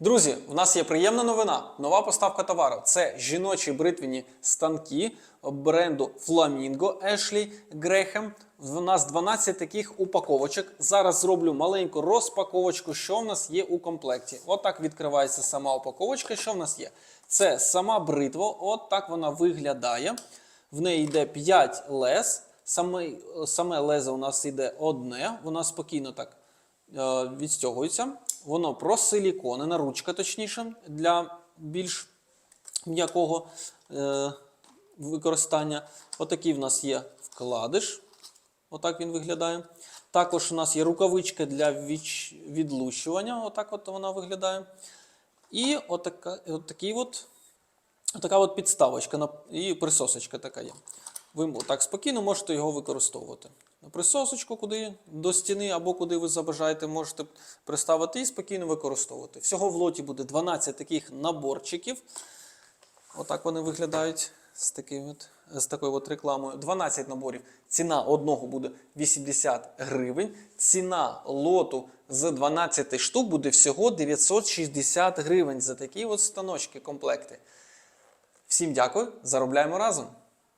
Друзі, у нас є приємна новина. Нова поставка товару. Це жіночі бритвені станки бренду Flamingo Ashley Graham. У нас 12 таких упаковочок. Зараз зроблю маленьку розпаковочку, що в нас є у комплекті. Отак відкривається сама упаковочка. Що в нас є? Це сама бритва, от так вона виглядає. В неї йде 5 лез. Саме, саме лезо у нас йде одне, воно спокійно так е, відстягується. Воно просиліконена, ручка точніше, для більш м'якого е, використання. Отакий в нас є вкладиш. Отак він виглядає. Також у нас є рукавичка для відлущування. Отак от вона виглядає. І отака, отакий от, отака от підставочка і присосочка така є. Ви так спокійно можете його використовувати. На присосочку, куди до стіни або куди ви забажаєте, можете приставити і спокійно використовувати. Всього в лоті буде 12 таких наборчиків. Отак вони виглядають з, таким от, з такою от рекламою. 12 наборів. Ціна одного буде 80 гривень. Ціна лоту з 12 штук буде всього 960 гривень за такі от станочки, комплекти. Всім дякую, заробляємо разом!